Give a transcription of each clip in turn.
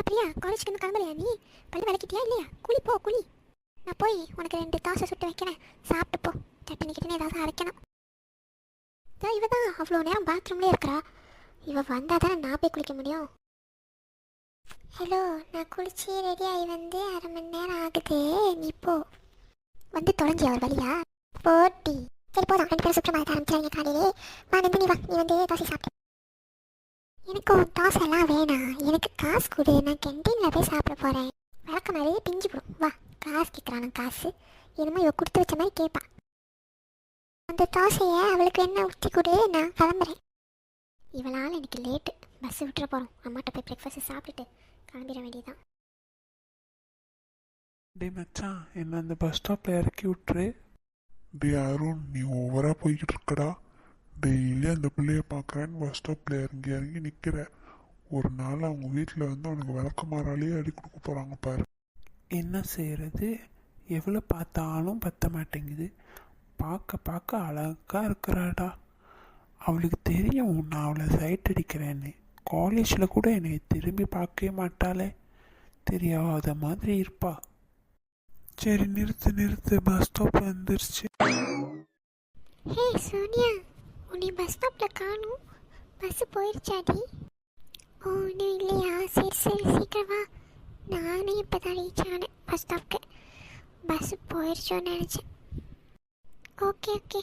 ஏமா பிரியா காலேஜ்க்கு இருந்து கிளம்பலையா நீ? பல்லு விளக்கிட்டியா இல்லையா? குளி போ குளி. நான் போய் உனக்கு ரெண்டு தோசை சுட்டு வைக்கிறேன். சாப்பிட்டு போ. சட்னி கிட்டனே ஏதாவது அரைக்கணும். இதோ இவ தான் அவ்வளோ நேரம் பாத்ரூம்லேயே இருக்கிறா. இவ வந்தால் தானே நான் போய் குளிக்க முடியும்? ஹலோ நான் குளிச்சு ரெடி ஆகி வந்து அரை மணி நேரம் ஆகுது. நீ போ. வந்து தொலைஞ்சி அவர் வழியா? போட்டி. சரி போதும். ரெண்டு பேரும் சுற்றமாக ஆரம்பிச்சாங்க காலையிலே. வா நந்தினி வா. நீ வந்து தோசை சாப்பிட்டு எனக்கு தோசை எல்லாம் வேணாம் எனக்கு காசு கொடு. நான் கேன்டீனில் போய் சாப்பிட போகிறேன் வழக்க மாதிரியே பிஞ்சு போடும். வா காசு கேட்குறான் காசு. என்னமோ இவ கொடுத்து வச்ச மாதிரி கேட்பான். அந்த தோசையை அவளுக்கு என்ன ஊற்றி கொடு? நான் கிளம்புறேன். இவளால் எனக்கு லேட்டு பஸ் விட்டுற போகிறோம் அம்மாட்ட போய் பிரேக்ஃபாஸ்ட் சாப்பிட்டுட்டு கிளம்பிட வேண்டியதான் டே மச்சான் என்ன அந்த பஸ் ஸ்டாப்பில் இறக்கி விட்டுரு. டே அருண் நீ ஓவராக போய்கிட்டு இருக்கடா. டெய்லி அந்த பிள்ளைய பார்க்குறேன்னு பஸ் ஸ்டாப்பில் இறங்கி இறங்கி நிற்கிற ஒரு நாள் அவங்க வீட்டில் வந்து அவனுக்கு விளக்கமாறாலேயே அடி கொடுக்க போகிறாங்க பாரு. என்ன செய்கிறது எவ்வளோ பார்த்தாலும் பத்த மாட்டேங்குது. பார்க்க பார்க்க அழகாக இருக்கிறாடா. அவளுக்கு தெரியும் நான் அவளை சைட் அடிக்கிறேன்னு. காலேஜில் கூட என்னை திரும்பி பார்க்கவே மாட்டாளே. தெரியாத மாதிரி இருப்பா. சரி நிறுத்து நிறுத்து. பஸ் ஸ்டாப் வந்துருச்சு. ஹே சோனியா. உன்னை பஸ் ஸ்டாப்பில் காணும். பஸ்ஸு போயிடுச்சாடி ஓ இன்னும் இல்லையா? சரி சரி சீக்கிரம் வா. நானே இப்போ தான் ரீச் ஆனேன் பஸ் ஸ்டாப்க்கு பஸ்ஸு போயிடுச்சோன்னு நினச்சேன். ஓகே ஓகே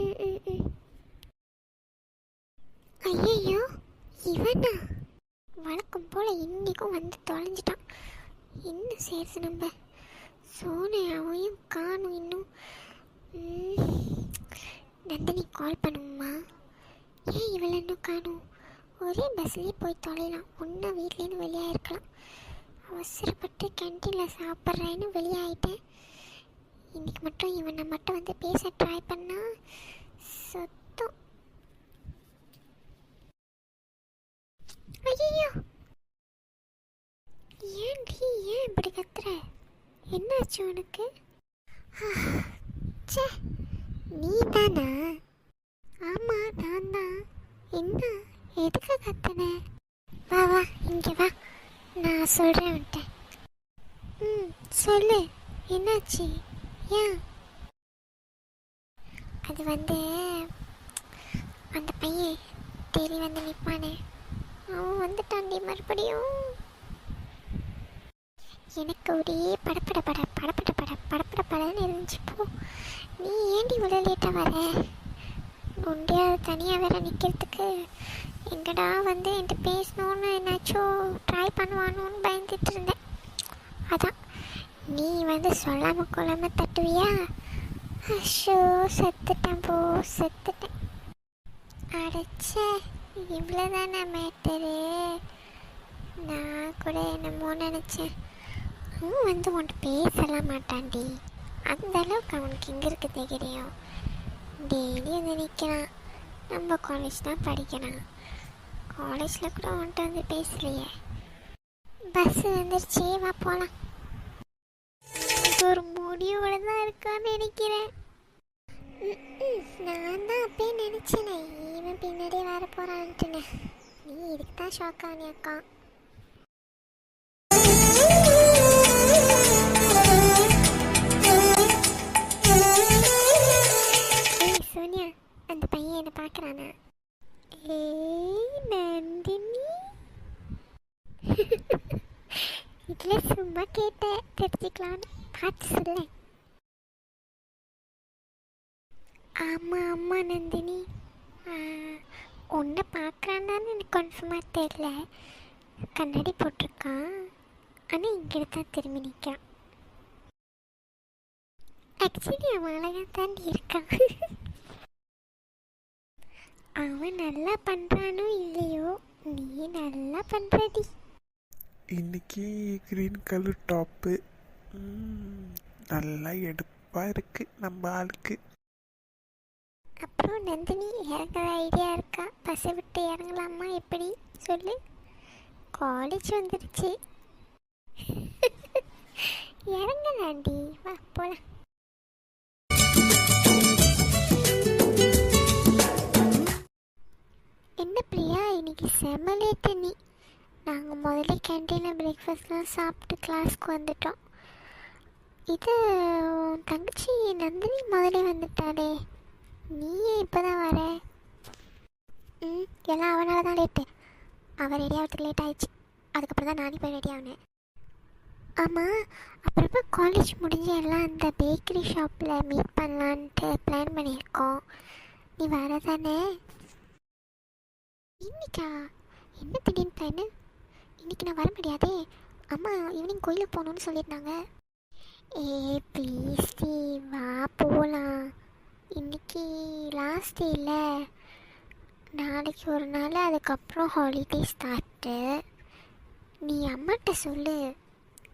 ம் ம் ம். ஐயையோ இவனா? வழக்கம் போல் இன்றைக்கும் வந்து தொலைஞ்சிட்டான். என்ன சேர்த்து நம்ம சோனையாவையும் காணும் இன்னும். நந்தினி கால் பண்ணுமா ஏன் இவளை இன்னும் காணும்? ஒரே பஸ்லேயே போய் தொலைலாம் ஒன்றா வீட்லேருந்து வெளியாக இருக்கலாம் அவசரப்பட்டு கேன்டீனில் சாப்பிட்றேன்னு வெளியாகிட்டேன் இன்றைக்கி மட்டும் இவனை மட்டும் வந்து பேச ட்ரை பண்ணா சொத்தம். ஐயோ ஏன்டி ஏன் இப்படி கத்துற? என்னாச்சு உனக்கு? சே நீ தானா ஆமா நான் தான் என்ன? எதுக்கு கத்துன? வா வா இங்க வா. நான் சொல்றேன் உன்ட்ட ம் சொல்லு. என்னாச்சு? ஏன்? அது வந்து அந்த பையன் தேடி வந்து நிற்பானே அவன் வந்துட்டான்டி மறுபடியும். எனக்கு ஒரே படப்பட பட படப்பட பட படப்பட படன்னு இருந்துச்சு. போ. நீ ஏண்டி இவ்வளோ லேட்டாக வர? குண்டியா தனியாக வேற நிற்கிறதுக்கு எங்கடா வந்து என்கிட்ட பேசணும்னு என்னாச்சும் ட்ரை பண்ணுவானோன்னு பயந்துட்டு இருந்தேன். அதான். நீ வந்து சொல்லாமல் கொள்ளாமல் தட்டுவியா? அஷோ செத்துட்டேன் போ செத்துட்டேன். அடைச்சே இவ்வளோதானே மேட்டரு நான் கூட என்னமோ நினச்சேன். அவன் வந்து உன்கிட்ட பேசலாம் மாட்டான்டி அந்த அளவுக்கு அவனுக்கு எங்கே இருக்குது தெரியும்? டெய்லி வந்து நிற்கிறான் நம்ம காலேஜ் தான் படிக்கிறான். காலேஜில் கூட உன்கிட்ட வந்து பேசலையே. பஸ் வந்துருச்சு வா போகலாம் ஒரு முடிவோட தான் இருக்கான்னு நினைக்கிறேன். நான் தான் அப்பயே நினச்சேனே. இவன் பின்னாடியே வர போகிறான்ட்டுன்னு நீ இதுக்கு தான் ஷாக் ஆனி கேட்டேன் தெரிஞ்சுக்கலான்னு பார்த்து சொல்ல. ஆமாம் ஆமாம் நந்தினி. உன்னை பார்க்குறான்னு எனக்கு கன்ஃபார்மாக தெரியல. கண்ணாடி போட்டிருக்கான். ஆனால் இங்கே தான் திரும்பி நிற்கிறான் ஆக்சுவலி அவன் அழகாக தாண்டி இருக்கான். அவன் நல்லா பண்ணுறானோ இல்லையோ நீ நல்லா பண்ணுறடி இன்னைக்கு க்ரீன் கலர் டாப்பு நல்லா எடுப்பாக இருக்கு நம்ம ஆளுக்கு. அப்புறம் நந்தினி இறங்குற ஐடியா இருக்கா? பஸ்ஸை விட்டு இறங்கலாமா எப்படி? சொல்லு. காலேஜ் வந்துடுச்சு இறங்கலாண்டி வா போலாம். என்ன பிரியா? இன்னைக்கு செம தண்ணி நீ. நாங்கள் முதல்ல கேன்டீனில் பிரேக்ஃபாஸ்ட்லாம் சாப்பிட்டு கிளாஸ்க்கு வந்துட்டோம். இது உன் தங்கச்சி நந்தினி முதலே வந்துட்டாளே. நீயே இப்போ தான் வர. ம் எல்லாம் அவனால் தான் லேட்டு அவன் ரெடி ஆகிறதுக்கு லேட் ஆயிடுச்சு. அதுக்கப்புறம் தான் நானே போய் ரெடி ஆனேன். ஆமாம் அப்புறமா காலேஜ் முடிஞ்சு எல்லாம் அந்த பேக்கரி ஷாப்பில் மீட் பண்ணலான்ட்டு பிளான் பண்ணியிருக்கோம். நீ வர தானே? இன்னைக்கா? என்ன திடீர்னு பிளானு இன்னைக்கு நான் வர முடியாதே. அம்மா ஈவினிங் கோயிலுக்கு போகணுன்னு சொல்லியிருந்தாங்க. ஏ ப்ளீஸ் டி வா போகலாம் இன்னைக்கு லாஸ்ட் டே இல்லை. நாளைக்கு ஒரு நாள் அதுக்கப்புறம் ஹாலிடே ஸ்டார்ட்டு நீ அம்மாட்ட சொல்லு.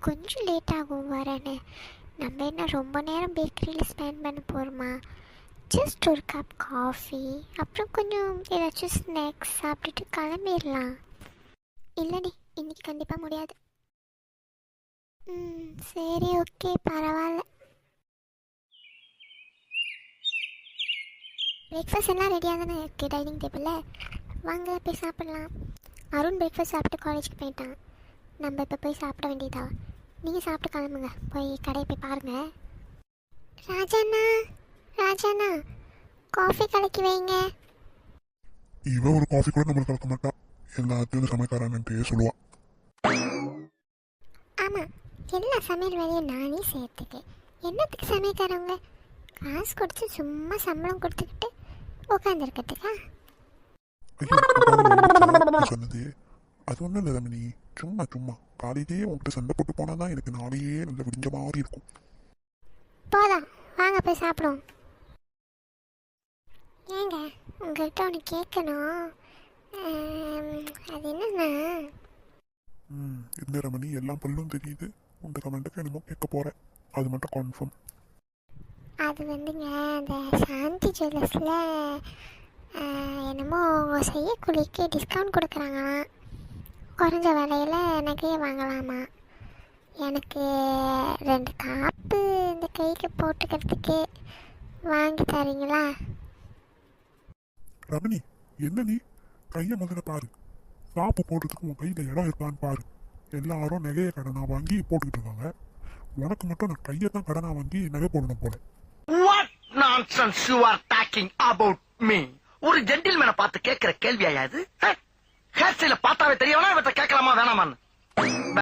கொஞ்சம் லேட் ஆகும் வரேன்னு. நம்ம என்ன ரொம்ப நேரம் பேக்கரியில் ஸ்பெண்ட் பண்ண போகிறோமா ஜஸ்ட் ஒரு கப் காஃபி அப்புறம் கொஞ்சம் ஏதாச்சும் ஸ்நாக்ஸ் சாப்பிட்டுட்டு கிளம்பிடலாம் இல்லைடி இன்னைக்கு கண்டிப்பாக முடியாது. ம் சரி ஓகே பரவாயில்ல. பிரேக்ஃபாஸ்ட் எல்லாம் ரெடியாக தானே? இருக்குது டைனிங் டேபிளில் வாங்க போய் சாப்பிட்லாம். அருண் பிரேக்ஃபாஸ்ட் சாப்பிட்டு காலேஜுக்கு போயிட்டான். நம்ம இப்போ போய் சாப்பிட வேண்டியதா? நீங்கள் சாப்பிட்டு கிளம்புங்க. போய் கடையை போய் பாருங்கள் ராஜாண்ணா ராஜாண்ணா காஃபி கலக்கி வைங்க. இவன் ஒரு காஃபி கூட நம்மளுக்கு கலக்க மாட்டான் எல்லாத்தையும் சமைக்காரான்ட்டு சொல்லுவான். எல்லா சமையல் வேலையும் நானே சேர்த்துக்கேன் என்னத்துக்கு சமைக்கிறவங்க காசு கொடுத்து சும்மா சம்பளம் கொடுத்துக்கிட்டு உட்காந்துருக்கிறதுக்கா சொன்னது. அது ஒன்றும் இல்லை ரமணி. சும்மா சும்மா. காலையிலேயே உன்கிட்ட சண்டை போட்டு போனால் தான் எனக்கு நாளையே நல்ல விடிஞ்ச மாதிரி இருக்கும். போதும். வாங்க போய் சாப்பிடுவோம். ஏங்க உங்கள்கிட்ட ஒன்று கேட்கணும். அது என்னன்னா? ம் இந்த ரமணி? எல்லாம் பல்லும் தெரியுது. உங்க கமெண்ட்டுக்கு என்னமோ கேட்க போகிறேன் அது மட்டும் கன்ஃபார்ம் அது வந்துங்க அந்த சாந்தி ஜுவல்லர்ஸில் என்னமோ அவங்க செய்யக்கூலிக்கு டிஸ்கவுண்ட் கொடுக்குறாங்களாம். குறைஞ்ச விலையில் நகையை வாங்கலாமா? எனக்கு ரெண்டு காப்பு இந்த கைக்கு போட்டுக்கிறதுக்கு வாங்கி தரீங்களா? ரமணி என்ன நீ? கையை முதல்ல பாரு. காப்பு போடுறதுக்கு உன் கையில் இடம் இருக்கான்னு பாரு. எல்லாரும் நகையை கடனாக வாங்கி போட்டுக்கிட்டு இருக்காங்க. உனக்கு மட்டும் நான் கையை தான் கடனாக வாங்கி நகை போடணும் போல. What nonsense you are talking about me? ஒரு ஜென்டில்மேனை பார்த்து கேட்கிற கேள்வியா இது? ஹேர் ஸ்டைல பார்த்தாவே தெரியவனா இவற்றை கேட்கலாமா? வேணாமான்னு.